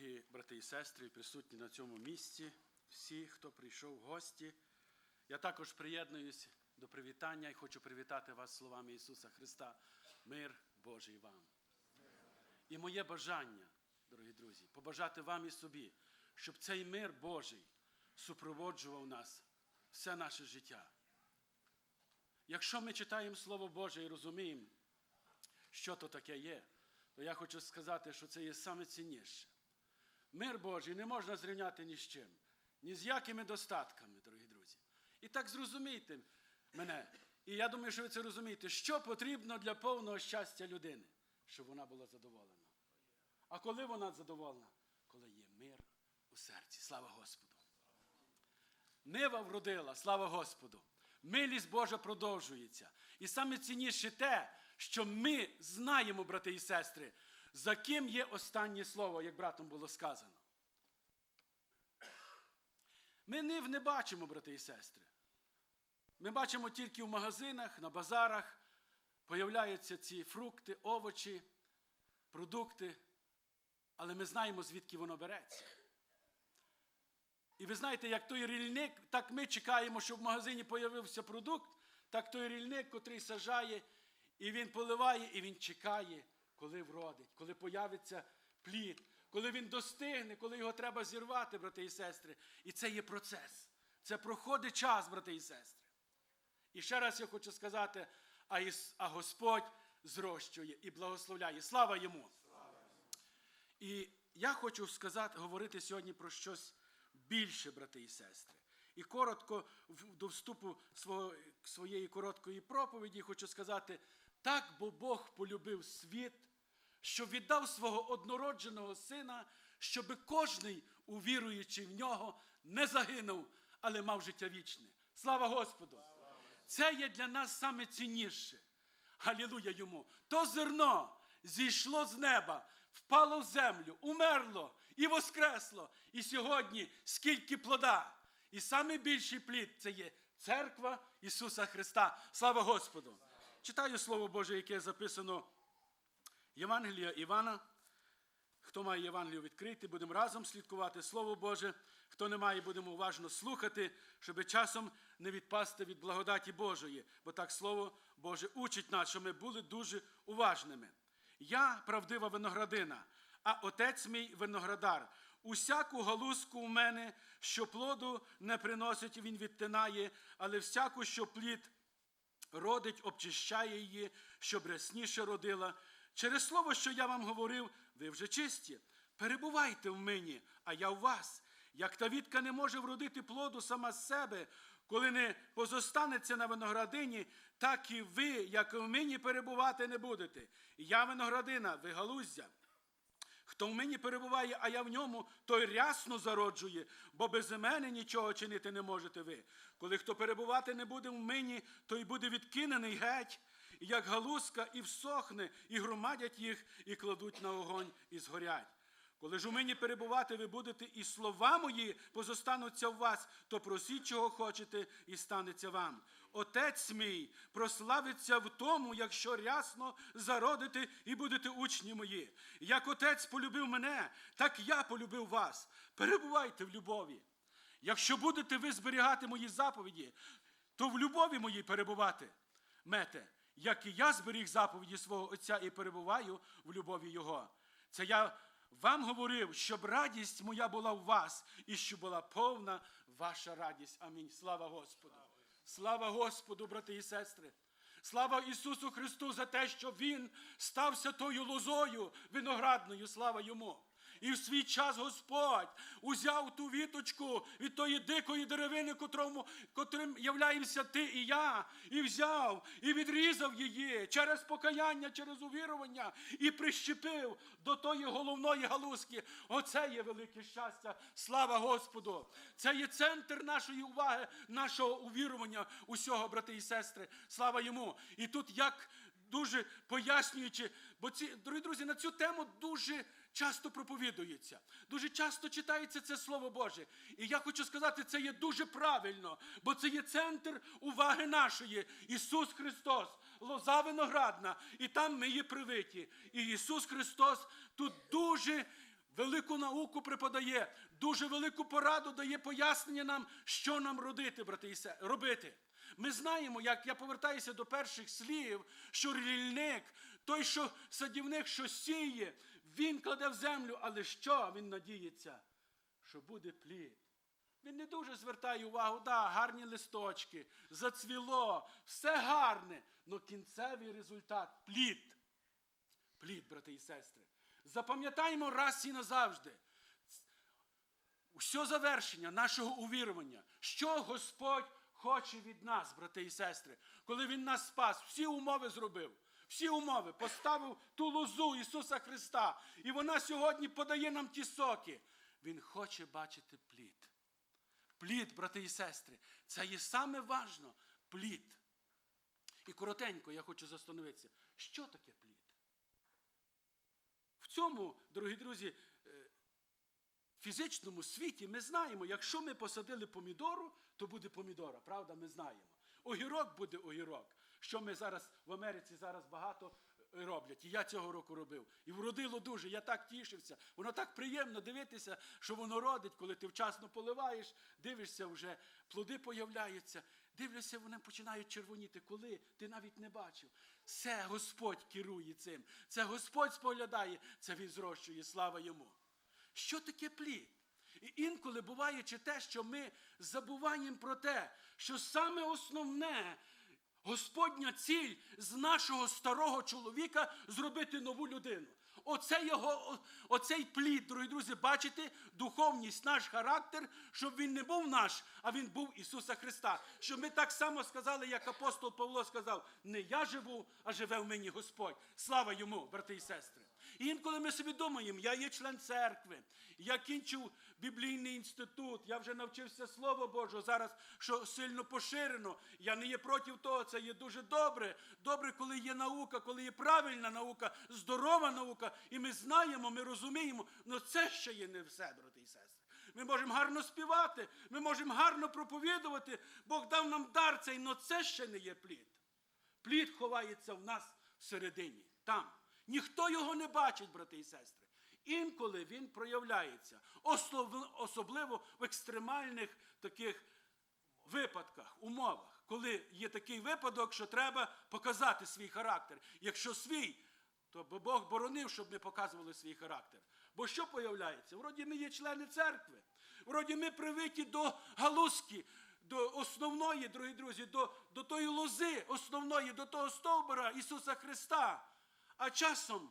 Дорогі брати і сестри, присутні на цьому місці, всі, хто прийшов в гості, я також приєднуюсь до привітання і хочу привітати вас словами Ісуса Христа. Мир Божий вам. І моє бажання, дорогі друзі, побажати вам і собі, щоб цей мир Божий супроводжував нас все наше життя. Якщо ми читаємо Слово Боже і розуміємо, що то таке є, то я хочу сказати, що це є саме цінніше. Мир Божий не можна зрівняти ні з чим, ні з якими достатками, дорогі друзі. І так зрозумійте мене. І я думаю, що ви це розумієте, що потрібно для повного щастя людини, щоб вона була задоволена. А коли вона задоволена? Коли є мир у серці. Слава Господу. Нива вродила, слава Господу. Милість Божа продовжується. І саме цінніше те, що ми знаємо, брати і сестри, за ким є останнє слово, як братом було сказано. Ми нив не бачимо, брати і сестри. Ми бачимо тільки в магазинах, на базарах появляються ці фрукти, овочі, продукти, але ми знаємо, звідки воно береться. І ви знаєте, як той рільник, так ми чекаємо, щоб в магазині з'явився продукт, так той рільник, котрий сажає, і він поливає, і він чекає, коли вродить, коли появиться плід, коли він достигне, коли його треба зірвати, брати і сестри. І це є процес. Це проходить час, брати і сестри. І ще раз я хочу сказати, а, Іс- а Господь зрощує і благословляє. Слава йому! І я хочу сказати, говорити сьогодні про щось більше, брати і сестри. І коротко до вступу своєї короткої проповіді хочу сказати: так, бо Бог полюбив світ, що віддав свого однородженого сина, щоби кожний, увіруючи в нього, не загинув, але мав життя вічне. Слава Господу! Це є для нас саме цінніше. Галілуя йому. То зерно зійшло з неба, впало в землю, умерло і воскресло. І сьогодні скільки плода. І саме більший плід це є церква Ісуса Христа. Слава Господу! Читаю Слово Боже, яке записано Євангелія Івана. Хто має Євангелію відкрити, будемо разом слідкувати Слово Боже. Хто не має, будемо уважно слухати, щоб часом не відпасти від благодаті Божої, бо так Слово Боже учить нас, що ми були дуже уважними. Я правдива виноградина, а отець мій виноградар. Усяку галузку в мене, що плоду не приносить, він відтинає, але всяку, що плід родить, обчищає її, щоб рясніше родила. Через слово, що я вам говорив, ви вже чисті. Перебувайте в мені, а я в вас. Як та вітка не може вродити плоду сама з себе, коли не позостанеться на виноградині, так і ви, як в мені, перебувати не будете. Я виноградина, ви галуздя. Хто в мені перебуває, а я в ньому, той рясно зароджує, бо без мене нічого чинити не можете ви. Коли хто перебувати не буде в мені, той буде відкинений геть, як галузка, і всохне, і громадять їх, і кладуть на огонь, і згорять. Коли ж у мені перебувати ви будете, і слова мої позостануться в вас, то просіть, чого хочете, і станеться вам. Отець мій прославиться в тому, якщо рясно зародите і будете учні мої. Як отець полюбив мене, так я полюбив вас. Перебувайте в любові. Якщо будете ви зберігати мої заповіді, то в любові моїй перебувати мете, як і я зберіг заповіді свого Отця і перебуваю в любові Його. Це я вам говорив, щоб радість моя була в вас і щоб була повна ваша радість. Амінь. Слава Господу. Слава Господу, брати і сестри. Слава Ісусу Христу за те, що Він стався тою лозою виноградною. Слава йому. І в свій час Господь узяв ту віточку від тої дикої деревини, котрому, котрим являємося ти і я, і взяв, і відрізав її через покаяння, через увірування, і прищепив до тої головної галузки. Оце є велике щастя. Слава Господу! Це є центр нашої уваги, нашого увірування, усього, брати і сестри. Слава йому! І тут як дуже пояснюючи, бо ці, дорогі друзі, на цю тему дуже часто проповідується, дуже часто читається це Слово Боже. І я хочу сказати, це є дуже правильно, бо це є центр уваги нашої. Ісус Христос, лоза виноградна, і там ми є привиті. І Ісус Христос тут дуже велику науку преподає, дуже велику пораду дає пояснення нам, що нам родити, брати і се- робити. Ми знаємо, як я повертаюся до перших слів, що рільник, той, що садівник, що сіє, він кладе в землю, але що він надіється? Що буде плід. Він не дуже звертає увагу, да, гарні листочки, зацвіло, все гарне, але кінцевий результат плід. Плід, брати і сестри. Запам'ятаємо раз і назавжди. Все завершення нашого увірування, що Господь хоче від нас, брати і сестри, коли Він нас спас, всі умови зробив. Всі умови поставив ту лозу Ісуса Христа, і вона сьогодні подає нам ті соки. Він хоче бачити плід. Плід, брати і сестри, це є саме важно плід. І коротенько я хочу застановитися, що таке плід? В цьому, дорогі друзі, е, фізичному світі ми знаємо, якщо ми посадили помідору, то буде помідора. Правда, ми знаємо. Огірок буде огірок. Що ми зараз в Америці зараз багато е, роблять. І я цього року робив. І вродило дуже. Я так тішився. Воно так приємно дивитися, що воно родить, коли ти вчасно поливаєш, дивишся, вже плоди появляються. Дивлюся, вони починають червоніти. Коли ти навіть не бачив. Це Господь керує цим. Це Господь споглядає, це Він зрощує. Слава йому. Що таке плід? І інколи буває чи те, що ми забуваємо про те, що саме основне Господня ціль з нашого старого чоловіка зробити нову людину. Оце його, оцей плід, дорогі друзі, бачите, духовність, наш характер, щоб він не був наш, а він був Ісуса Христа. Щоб ми так само сказали, як апостол Павло сказав: не я живу, а живе в мені Господь. Слава йому, брати і сестри. І інколи ми собі думаємо, я є член церкви, я кінчив біблійний інститут, я вже навчився Слово Божого, зараз що сильно поширено. Я не є проти того, це є дуже добре. Добре, коли є наука, коли є правильна наука, здорова наука, і ми знаємо, ми розуміємо, але це ще є не все, брати і сестри. Ми можемо гарно співати, ми можемо гарно проповідувати. Бог дав нам дар цей, але це ще не є плід. Плід ховається в нас всередині, там. Ніхто його не бачить, брати і сестри. Інколи він проявляється, особливо в екстремальних таких випадках, умовах, коли є такий випадок, що треба показати свій характер. Якщо свій, то Бог боронив, щоб ми показували свій характер. Бо що появляється? Вроді ми є члени церкви, вроді ми привиті до галузки, до основної, дорогі друзі, до, до тої лози основної, до того стовбура Ісуса Христа. А часом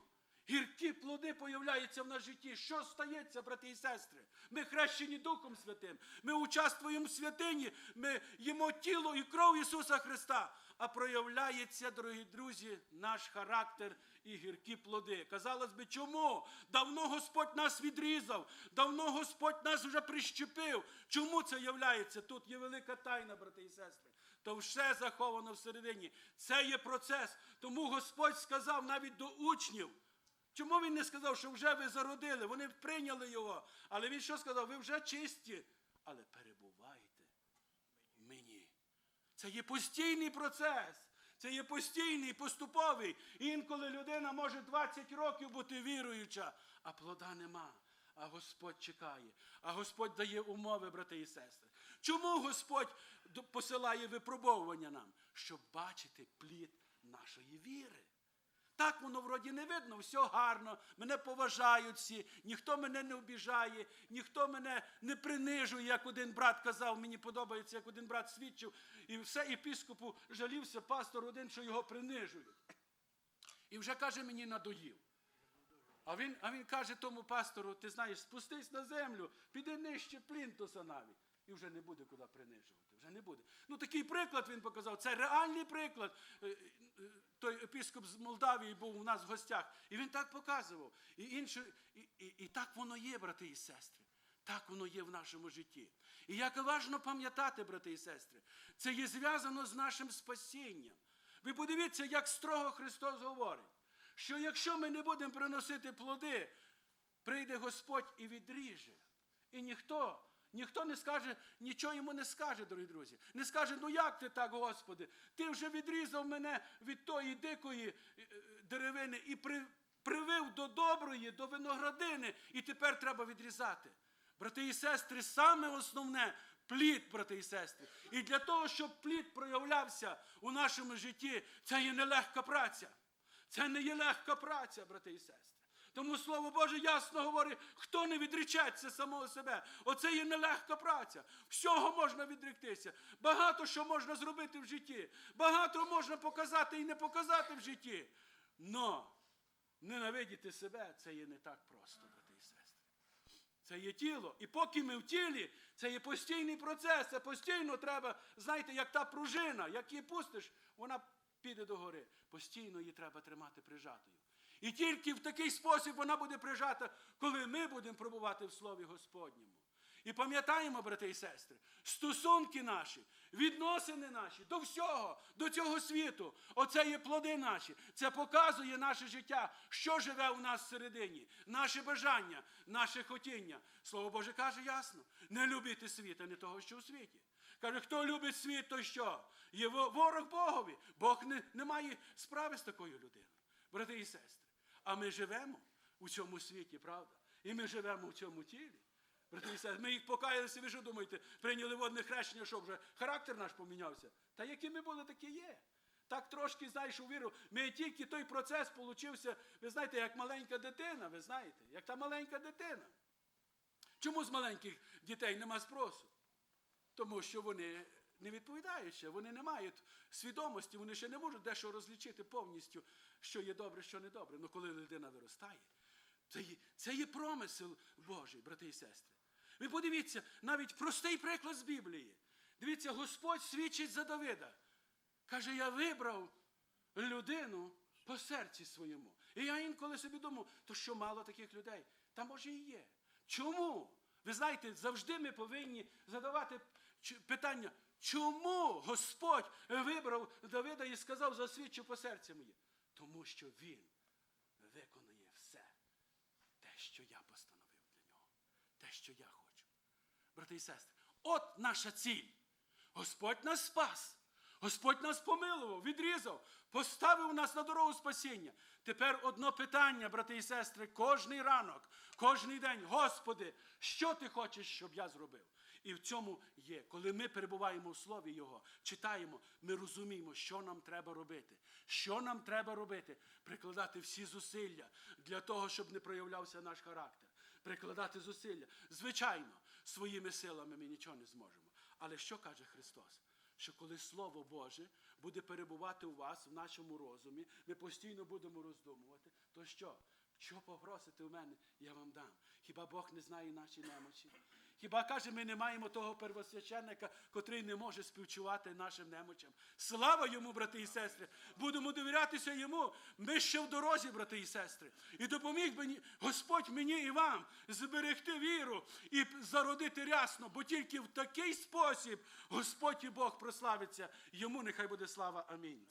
гіркі плоди появляються в нас житті. Що стається, брати і сестри? Ми хрещені Духом Святим. Ми участвуємо в святині, ми їмо тіло і кров Ісуса Христа. А проявляється, дорогі друзі, наш характер і гіркі плоди. Казалось би, чому? Давно Господь нас відрізав, давно Господь нас вже прищепив. Чому це являється? Тут є велика тайна, брати і сестри. То все заховано всередині. Це є процес. Тому Господь сказав навіть до учнів. Чому він не сказав, що вже ви зародили? Вони прийняли його. Але він що сказав? Ви вже чисті, але перебувайте мені. Це є постійний процес. Це є постійний, поступовий. Інколи людина може 20 років бути віруюча, а плода нема. А Господь чекає, а Господь дає умови, брати і сестри. Чому Господь посилає випробовування нам? Щоб бачити плід нашої віри. Так воно вроді не видно, все гарно, мене поважають всі, ніхто мене не обіжає, ніхто мене не принижує, як один брат казав, мені подобається, як один брат свідчив, і все епіскопу жалівся, пастор один, що його принижують. І вже каже, мені надоїв. А він, а він каже тому пастору: ти знаєш, спустись на землю, піди нижче плінтуса навіть. І вже не буде куди принижувати. Вже не буде. Ну такий приклад він показав. Це реальний приклад. Е, е, Той епіскоп з Молдавії був у нас в гостях. І він так показував. І, інше, і, і, і так воно є, брати і сестри. Так воно є в нашому житті. І як важно пам'ятати, брати і сестри, це є зв'язано з нашим спасінням. Ви подивіться, як строго Христос говорить, що якщо ми не будемо приносити плоди, прийде Господь і відріже. І ніхто, ніхто не скаже, нічого йому не скаже, дорогі друзі. Не скаже, ну як ти так, Господи? Ти вже відрізав мене від тої дикої е, е, деревини і при, привив до доброї, до виноградини, і тепер треба відрізати. Брати і сестри, саме основне плід, брати і сестри. І для того, щоб плід проявлявся у нашому житті, це є нелегка праця. Це не є легка праця, брати і сестри. Тому Слово Боже ясно говорить, хто не відречеться самого себе. Оце є нелегка праця. Всього можна відректися. Багато що можна зробити в житті. Багато можна показати і не показати в житті. Но ненавидіти себе це є не так просто, брати і сестри. Це є тіло. І поки ми в тілі, це є постійний процес. Це постійно треба, знаєте, як та пружина, як її пустиш, вона піде догори. Постійно її треба тримати прижатою. І тільки в такий спосіб вона буде прижата, коли ми будемо пробувати в Слові Господньому. І пам'ятаємо, брати і сестри, стосунки наші, відносини наші до всього, до цього світу. Оце є плоди наші. Це показує наше життя, що живе у нас всередині, наше бажання, наше хотіння. Слово Боже каже ясно: не любити світ, а не того, що у світі. Каже, хто любить світ, то що? Є ворог Богові. Бог не, не має справи з такою людиною. Брати і сестри. А ми живемо у цьому світі, правда? І ми живемо у цьому тілі. Брати ми їх покаялися, ви що думаєте, прийняли водне хрещення, що вже характер наш помінявся? Та які ми були, такі є. Так трошки, знаєш, у віру. Ми тільки той процес получився, ви знаєте, як маленька дитина, ви знаєте, як та маленька дитина. Чому з маленьких дітей нема спросу? Тому що вони не відповідають ще, вони не мають свідомості, вони ще не можуть дещо розлічити повністю, що є добре, що не добре. Ну коли людина виростає, це є, це є промисел Божий, брати і сестри. Ви подивіться, навіть простий приклад з Біблії. Дивіться, Господь свідчить за Давида. Каже, я вибрав людину по серці своєму. І я інколи собі думав, то що мало таких людей? Та може і є. Чому? Ви знаєте, завжди ми повинні задавати питання, чому Господь вибрав Давида і сказав, засвідчив по серці моє? Тому що він виконує все, те, що я постановив для нього, те, що я хочу. Брати і сестри, от наша ціль. Господь нас спас. Господь нас помилував, відрізав, поставив нас на дорогу спасіння. Тепер одно питання, брати і сестри, кожний ранок, кожний день. Господи, що ти хочеш, щоб я зробив? І в цьому є, коли ми перебуваємо в Слові Його, читаємо, ми розуміємо, що нам треба робити. Що нам треба робити? Прикладати всі зусилля для того, щоб не проявлявся наш характер. Прикладати зусилля. Звичайно, своїми силами ми нічого не зможемо. Але що каже Христос? Що коли Слово Боже буде перебувати у вас, в нашому розумі, ми постійно будемо роздумувати, то що? Що попросите у мене, я вам дам. Хіба Бог не знає наші немочі? Хіба каже, ми не маємо того первосвященника, котрий не може співчувати нашим немочам. Слава йому, брати і сестри! Будемо довірятися йому. Ми ще в дорозі, брати і сестри. І допоміг мені Господь мені і вам зберегти віру і зародити рясно, бо тільки в такий спосіб Господь і Бог прославиться. Йому нехай буде слава. Амінь.